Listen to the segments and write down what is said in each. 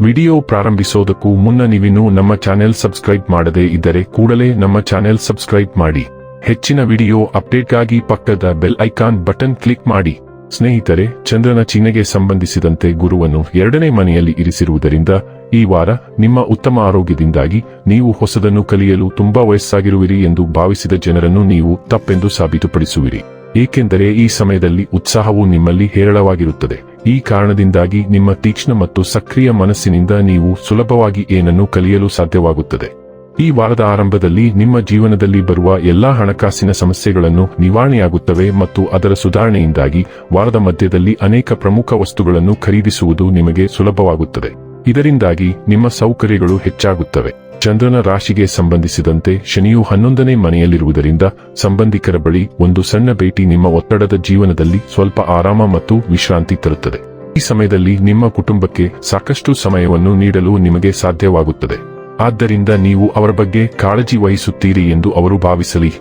Video ಪ್ರಾರಂಭಿಸೋದಕ್ಕೂ ಮುನ್ನ ನೀವಿನ್ನೂ ನಮ್ಮ ಚಾನೆಲ್ ಸಬ್ಸ್ಕ್ರೈಬ್ ಮಾಡದೇ ಇದ್ದರೆ ಕೂಡಲೇ ನಮ್ಮ ಚಾನೆಲ್ ಸಬ್ಸ್ಕ್ರೈಬ್ ಮಾಡಿ. ಹೆಚ್ಚಿನ ವಿಡಿಯೋ ಅಪ್ಡೇಟ್ಗಾಗಿ ಪಕ್ಕದ ಬೆಲ್ ಐಕಾನ್ ಬಟನ್ ಕ್ಲಿಕ್ ಮಾಡಿ. ಸ್ನೇಹಿತರೆ, ಚಂದ್ರನ ಚಿಹ್ನೆಗೆ ಸಂಬಂಧಿಸಿದಂತೆ ಗುರುವನ್ನು ಎರಡನೇ ಮನೆಯಲ್ಲಿ ಇರಿಸಿರುವುದರಿಂದ ಈ ವಾರ ನಿಮ್ಮ ಉತ್ತಮ ಆರೋಗ್ಯದಿಂದಾಗಿ ನೀವು ಹೊಸದನ್ನು ಕಲಿಯಲು ತುಂಬಾ ವಯಸ್ಸಾಗಿರುವಿರಿ ಎಂದು ಭಾವಿಸಿದ ಜನರನ್ನು ನೀವು ತಪ್ಪೆಂದು ಸಾಬೀತುಪಡಿಸುವಿರಿ. ಏಕೆಂದರೆ ಈ ಸಮಯದಲ್ಲಿ ಉತ್ಸಾಹವು ನಿಮ್ಮಲ್ಲಿ ಹೇರಳವಾಗಿರುತ್ತದೆ. ಈ ಕಾರಣದಿಂದಾಗಿ ನಿಮ್ಮ ತೀಕ್ಷ್ಣ ಮತ್ತು ಸಕ್ರಿಯ ಮನಸ್ಸಿನಿಂದ ನೀವು ಸುಲಭವಾಗಿ ಏನನ್ನು ಕಲಿಯಲು ಸಾಧ್ಯವಾಗುತ್ತದೆ. ಈ ವಾರದ ಆರಂಭದಲ್ಲಿ ನಿಮ್ಮ ಜೀವನದಲ್ಲಿ ಬರುವ ಎಲ್ಲಾ ಹಣಕಾಸಿನ ಸಮಸ್ಯೆಗಳನ್ನು ನಿವಾರಣೆಯಾಗುತ್ತವೆ ಮತ್ತು ಅದರ ಸುಧಾರಣೆಯಿಂದಾಗಿ ವಾರದ ಮಧ್ಯದಲ್ಲಿ ಅನೇಕ ಪ್ರಮುಖ ವಸ್ತುಗಳನ್ನು ಖರೀದಿಸುವುದು ನಿಮಗೆ ಸುಲಭವಾಗುತ್ತದೆ. ಇದರಿಂದಾಗಿ ನಿಮ್ಮ ಸೌಕರ್ಯಗಳು ಹೆಚ್ಚಾಗುತ್ತವೆ. ಚಂದ್ರನ ರಾಶಿಗೆ ಸಂಬಂಧಿಸಿದಂತೆ ಶನಿಯು ಹನ್ನೊಂದನೇ ಮನೆಯಲ್ಲಿರುವುದರಿಂದ ಸಂಬಂಧಿಕರ ಬಳಿ ಒಂದು ಸಣ್ಣ ಭೇಟಿ ನಿಮ್ಮ ಒತ್ತಡದ ಜೀವನದಲ್ಲಿ ಸ್ವಲ್ಪ ಆರಾಮ ಮತ್ತು ವಿಶ್ರಾಂತಿ ತರುತ್ತದೆ. ಈ ಸಮಯದಲ್ಲಿ ನಿಮ್ಮ ಕುಟುಂಬಕ್ಕೆ ಸಾಕಷ್ಟು ಸಮಯವನ್ನು ನೀಡಲು ನಿಮಗೆ ಸಾಧ್ಯವಾಗುತ್ತದೆ. ಆದ್ದರಿಂದ ನೀವು ಅವರ ಬಗ್ಗೆ ಕಾಳಜಿ ವಹಿಸುತ್ತೀರಿ ಎಂದು ಅವರು ಭಾವಿಸಲಿ.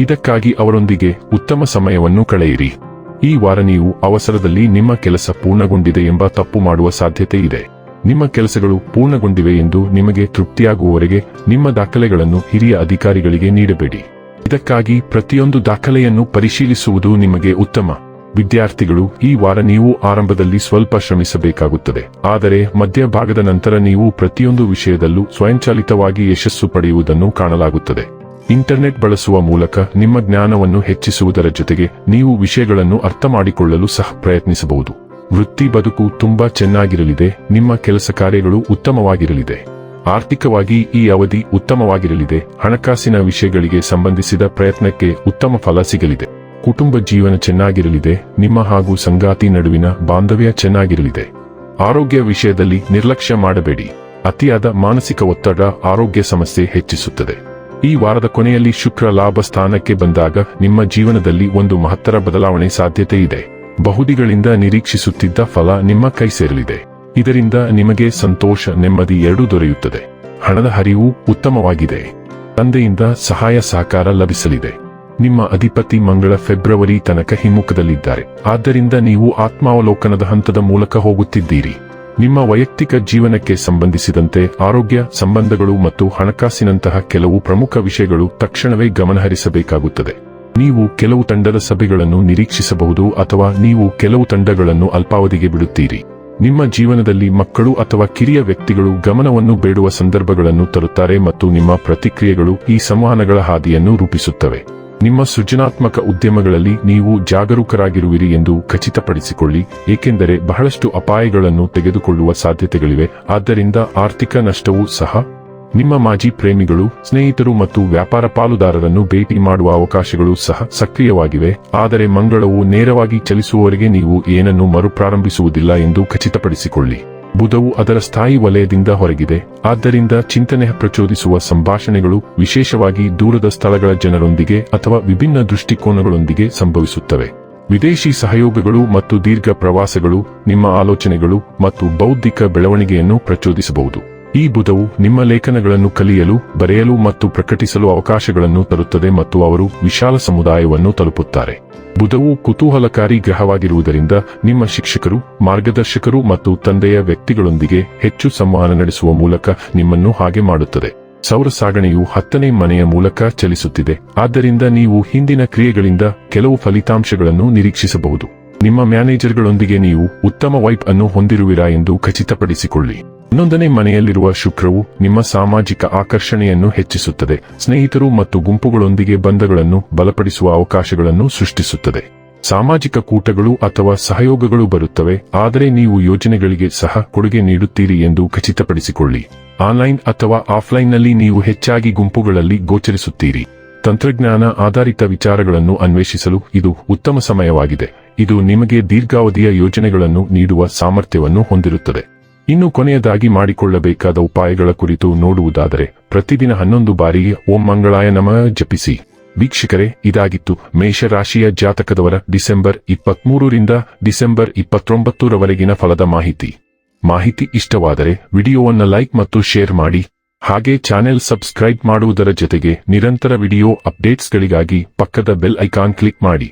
ಇದಕ್ಕಾಗಿ ಅವರೊಂದಿಗೆ ಉತ್ತಮ ಸಮಯವನ್ನು ಕಳೆಯಿರಿ. ಈ ವಾರ ನೀವು ಅವಸರದಲ್ಲಿ ನಿಮ್ಮ ಕೆಲಸ ಪೂರ್ಣಗೊಂಡಿದೆ ಎಂಬ ತಪ್ಪು ಮಾಡುವ ಸಾಧ್ಯತೆ ಇದೆ. ನಿಮ್ಮ ಕೆಲಸಗಳು ಪೂರ್ಣಗೊಂಡಿವೆ ಎಂದು ನಿಮಗೆ ತೃಪ್ತಿಯಾಗುವವರೆಗೆ ನಿಮ್ಮ ದಾಖಲೆಗಳನ್ನು ಹಿರಿಯ ಅಧಿಕಾರಿಗಳಿಗೆ ನೀಡಬೇಡಿ. ಇದಕ್ಕಾಗಿ ಪ್ರತಿಯೊಂದು ದಾಖಲೆಯನ್ನು ಪರಿಶೀಲಿಸುವುದು ನಿಮಗೆ ಉತ್ತಮ. ವಿದ್ಯಾರ್ಥಿಗಳು, ಈ ವಾರ ನೀವು ಆರಂಭದಲ್ಲಿ ಸ್ವಲ್ಪ ಶ್ರಮಿಸಬೇಕಾಗುತ್ತದೆ. ಆದರೆ, ಮಧ್ಯಭಾಗದ ನಂತರ ನೀವು ಪ್ರತಿಯೊಂದು ವಿಷಯದಲ್ಲೂ ಸ್ವಯಂಚಾಲಿತವಾಗಿ ಯಶಸ್ಸು ಪಡೆಯುವುದನ್ನು ಕಾಣಲಾಗುತ್ತದೆ. ಇಂಟರ್ನೆಟ್ ಬಳಸುವ ಮೂಲಕ ನಿಮ್ಮ ಜ್ಞಾನವನ್ನು ಹೆಚ್ಚಿಸುವುದರ ಜೊತೆಗೆ ನೀವು ವಿಷಯಗಳನ್ನು ಅರ್ಥ ಮಾಡಿಕೊಳ್ಳಲು ಸಹ ಪ್ರಯತ್ನಿಸಬಹುದು. ವೃತ್ತಿ ಬದುಕು ತುಂಬಾ ಚೆನ್ನಾಗಿರಲಿದೆ, ನಿಮ್ಮ ಕೆಲಸ ಕಾರ್ಯಗಳು ಉತ್ತಮವಾಗಿರಲಿದೆ. ಆರ್ಥಿಕವಾಗಿ ಈ ಅವಧಿ ಉತ್ತಮವಾಗಿರಲಿದೆ, ಹಣಕಾಸಿನ ವಿಷಯಗಳಿಗೆ ಸಂಬಂಧಿಸಿದ ಪ್ರಯತ್ನಕ್ಕೆ ಉತ್ತಮ ಫಲ ಸಿಗಲಿದೆ. ಕುಟುಂಬ ಜೀವನ ಚೆನ್ನಾಗಿರಲಿದೆ, ನಿಮ್ಮ ಹಾಗೂ ಸಂಗಾತಿ ನಡುವಿನ ಬಾಂಧವ್ಯ ಚೆನ್ನಾಗಿರಲಿದೆ. ಆರೋಗ್ಯ ವಿಷಯದಲ್ಲಿ ನಿರ್ಲಕ್ಷ್ಯ ಮಾಡಬೇಡಿ. ಅತಿಯಾದ ಮಾನಸಿಕ ಒತ್ತಡ ಆರೋಗ್ಯ ಸಮಸ್ಯೆ ಹೆಚ್ಚಿಸುತ್ತದೆ. ಈ ವಾರದ ಕೊನೆಯಲ್ಲಿ ಶುಕ್ರ ಲಾಭ ಸ್ಥಾನಕ್ಕೆ ಬಂದಾಗ ನಿಮ್ಮ ಜೀವನದಲ್ಲಿ ಒಂದು ಮಹತ್ತರ ಬದಲಾವಣೆ ಸಾಧ್ಯತೆ ಇದೆ ಬಹುದಿಗಳಿಂದ ನಿರೀಕ್ಷಿಸುತ್ತಿದ್ದ ಫಲ ನಿಮ್ಮ ಕೈ ಸೇರಲಿದೆ. ಇದರಿಂದ ನಿಮಗೆ ಸಂತೋಷ, ನೆಮ್ಮದಿ ಎರಡೂ ದೊರೆಯುತ್ತದೆ. ಹಣದ ಹರಿವು ಉತ್ತಮವಾಗಿದೆ. ತಂದೆಯಿಂದ ಸಹಾಯ ಸಹಕಾರ ಲಭಿಸಲಿದೆ. ನಿಮ್ಮ ಅಧಿಪತಿ ಮಂಗಳ ಫೆಬ್ರವರಿ ತನಕ ಹಿಮ್ಮುಖದಲ್ಲಿದ್ದಾರೆ. ಆದ್ದರಿಂದ ನೀವು ಆತ್ಮಾವಲೋಕನದ ಹಂತದ ಮೂಲಕ ಹೋಗುತ್ತಿದ್ದೀರಿ. ನಿಮ್ಮ ವೈಯಕ್ತಿಕ ಜೀವನಕ್ಕೆ ಸಂಬಂಧಿಸಿದಂತೆ ಆರೋಗ್ಯ, ಸಂಬಂಧಗಳು ಮತ್ತು ಹಣಕಾಸಿನಂತಹ ಕೆಲವು ಪ್ರಮುಖ ವಿಷಯಗಳು ತಕ್ಷಣವೇ ಗಮನಹರಿಸಬೇಕಾಗುತ್ತದೆ. ನೀವು ಕೆಲವು ತಂಡದ ಸಭೆಗಳನ್ನು ನಿರೀಕ್ಷಿಸಬಹುದು ಅಥವಾ ನೀವು ಕೆಲವು ತಂಡಗಳನ್ನು ಅಲ್ಪಾವಧಿಗೆ ಬಿಡುತ್ತೀರಿ. ನಿಮ್ಮ ಜೀವನದಲ್ಲಿ ಮಕ್ಕಳು ಅಥವಾ ಕಿರಿಯ ವ್ಯಕ್ತಿಗಳು ಗಮನವನ್ನು ಬೇಡುವ ಸಂದರ್ಭಗಳನ್ನು ತರುತ್ತಾರೆ ಮತ್ತು ನಿಮ್ಮ ಪ್ರತಿಕ್ರಿಯೆಗಳು ಈ ಸಂವಹನಗಳ ಹಾದಿಯನ್ನು ರೂಪಿಸುತ್ತವೆ. ನಿಮ್ಮ ಸೃಜನಾತ್ಮಕ ಉದ್ಯಮಗಳಲ್ಲಿ ನೀವು ಜಾಗರೂಕರಾಗಿರುವಿರಿ ಎಂದು ಖಚಿತಪಡಿಸಿಕೊಳ್ಳಿ, ಏಕೆಂದರೆ ಬಹಳಷ್ಟು ಅಪಾಯಗಳನ್ನು ತೆಗೆದುಕೊಳ್ಳುವ ಸಾಧ್ಯತೆಗಳಿವೆ, ಆದ್ದರಿಂದ ಆರ್ಥಿಕ ನಷ್ಟವೂ ಸಹ ನಿಮ್ಮ ಮಾಜಿ ಪ್ರೇಮಿಗಳು, ಸ್ನೇಹಿತರು ಮತ್ತು ವ್ಯಾಪಾರ ಪಾಲುದಾರರನ್ನು ಭೇಟಿ ಮಾಡುವ ಅವಕಾಶಗಳು ಸಹ ಸಕ್ರಿಯವಾಗಿವೆ. ಆದರೆ ಮಂಗಳವು ನೇರವಾಗಿ ಚಲಿಸುವವರೆಗೆ ನೀವು ಏನನ್ನು ಮರುಪ್ರಾರಂಭಿಸುವುದಿಲ್ಲ ಎಂದು ಖಚಿತಪಡಿಸಿಕೊಳ್ಳಿ. ಬುಧವು ಅದರ ಸ್ಥಾಯಿ ವಲಯದಿಂದ ಹೊರಗಿದೆ. ಆದ್ದರಿಂದ ಚಿಂತನೆ ಪ್ರಚೋದಿಸುವ ಸಂಭಾಷಣೆಗಳು ವಿಶೇಷವಾಗಿ ದೂರದ ಸ್ಥಳಗಳ ಜನರೊಂದಿಗೆ ಅಥವಾ ವಿಭಿನ್ನ ದೃಷ್ಟಿಕೋನಗಳೊಂದಿಗೆ ಸಂಭವಿಸುತ್ತವೆ. ವಿದೇಶಿ ಸಹಯೋಗಗಳು ಮತ್ತು ದೀರ್ಘ ಪ್ರವಾಸಗಳು, ನಿಮ್ಮ ಆಲೋಚನೆಗಳು ಮತ್ತು ಬೌದ್ಧಿಕ ಬೆಳವಣಿಗೆಯನ್ನು ಪ್ರಚೋದಿಸಬಹುದು. ಈ ಬುಧವು ನಿಮ್ಮ ಲೇಖನಗಳನ್ನು ಕಲಿಯಲು, ಬರೆಯಲು ಮತ್ತು ಪ್ರಕಟಿಸಲು ಅವಕಾಶಗಳನ್ನು ತರುತ್ತದೆ ಮತ್ತು ಅವರು ವಿಶಾಲ ಸಮುದಾಯವನ್ನು ತಲುಪುತ್ತಾರೆ. ಬುಧವು ಕುತೂಹಲಕಾರಿ ಗ್ರಹವಾಗಿರುವುದರಿಂದ ನಿಮ್ಮ ಶಿಕ್ಷಕರು, ಮಾರ್ಗದರ್ಶಕರು ಮತ್ತು ತಂದೆಯ ವ್ಯಕ್ತಿಗಳೊಂದಿಗೆ ಹೆಚ್ಚು ಸಂವಹನ ನಡೆಸುವ ಮೂಲಕ ನಿಮ್ಮನ್ನು ಹಾಗೆ ಮಾಡುತ್ತದೆ. ಸೌರ ಸಾಗಣೆಯು ಹತ್ತನೇ ಮನೆಯ ಮೂಲಕ ಚಲಿಸುತ್ತಿದೆ. ಆದ್ದರಿಂದ ನೀವು ಹಿಂದಿನ ಕ್ರಿಯೆಗಳಿಂದ ಕೆಲವು ಫಲಿತಾಂಶಗಳನ್ನು ನಿರೀಕ್ಷಿಸಬಹುದು. ನಿಮ್ಮ ಮ್ಯಾನೇಜರ್ಗಳೊಂದಿಗೆ ನೀವು ಉತ್ತಮ ವೈಪ್ ಅನ್ನು ಹೊಂದಿರುವಿರಾ ಎಂದು ಖಚಿತಪಡಿಸಿಕೊಳ್ಳಿ. ಹನ್ನೊಂದನೇ ಮನೆಯಲ್ಲಿರುವ ಶುಕ್ರವು ನಿಮ್ಮ ಸಾಮಾಜಿಕ ಆಕರ್ಷಣೆಯನ್ನು ಹೆಚ್ಚಿಸುತ್ತದೆ. ಸ್ನೇಹಿತರು ಮತ್ತು ಗುಂಪುಗಳೊಂದಿಗೆ ಬಂಧಗಳನ್ನು ಬಲಪಡಿಸುವ ಅವಕಾಶಗಳನ್ನು ಸೃಷ್ಟಿಸುತ್ತದೆ. ಸಾಮಾಜಿಕ ಕೂಟಗಳು ಅಥವಾ ಸಹಯೋಗಗಳು ಬರುತ್ತವೆ, ಆದರೆ ನೀವು ಯೋಜನೆಗಳಿಗೆ ಸಹ ಕೊಡುಗೆ ನೀಡುತ್ತೀರಿ ಎಂದು ಖಚಿತಪಡಿಸಿಕೊಳ್ಳಿ. ಆನ್ಲೈನ್ ಅಥವಾ ಆಫ್ಲೈನ್ನಲ್ಲಿ ನೀವು ಹೆಚ್ಚಾಗಿ ಗುಂಪುಗಳಲ್ಲಿ ಗೋಚರಿಸುತ್ತೀರಿ. ತಂತ್ರಜ್ಞಾನ ಆಧಾರಿತ ವಿಚಾರಗಳನ್ನು ಅನ್ವೇಷಿಸಲು ಇದು ಉತ್ತಮ ಸಮಯವಾಗಿದೆ. ಇದು ನಿಮಗೆ ದೀರ್ಘಾವಧಿಯ ಯೋಜನೆಗಳನ್ನು ನೀಡುವ ಸಾಮರ್ಥ್ಯವನ್ನು ಹೊಂದಿರುತ್ತದೆ. ಇನ್ನು ಕೊನೆಯದಾಗಿ ಮಾಡಿಕೊಳ್ಳಬೇಕಾದ ಉಪಾಯಗಳ ಕುರಿತು ನೋಡುವುದಾದರೆ, ಪ್ರತಿದಿನ ಹನ್ನೊಂದು ಬಾರಿ ಓಂ ಮಂಗಳಾಯ ನಮ ಜಪಿಸಿ. ವೀಕ್ಷಕರೇ, ಇದಾಗಿತ್ತು ಮೇಷರಾಶಿಯ ಜಾತಕದವರ ಡಿಸೆಂಬರ್ ಇಪ್ಪತ್ಮೂರರಿಂದ ಡಿಸೆಂಬರ್ ಇಪ್ಪತ್ತೊಂಬತ್ತರವರೆಗಿನ ಫಲದ ಮಾಹಿತಿ. ಮಾಹಿತಿ ಇಷ್ಟವಾದರೆ ವಿಡಿಯೋವನ್ನು ಲೈಕ್ ಮತ್ತು ಶೇರ್ ಮಾಡಿ. ಹಾಗೆ ಚಾನೆಲ್ ಸಬ್ಸ್ಕ್ರೈಬ್ ಮಾಡುವುದರ ಜೊತೆಗೆ ನಿರಂತರ ವಿಡಿಯೋ ಅಪ್ಡೇಟ್ಸ್ಗಳಿಗಾಗಿ ಪಕ್ಕದ ಬೆಲ್ ಐಕಾನ್ ಕ್ಲಿಕ್ ಮಾಡಿ.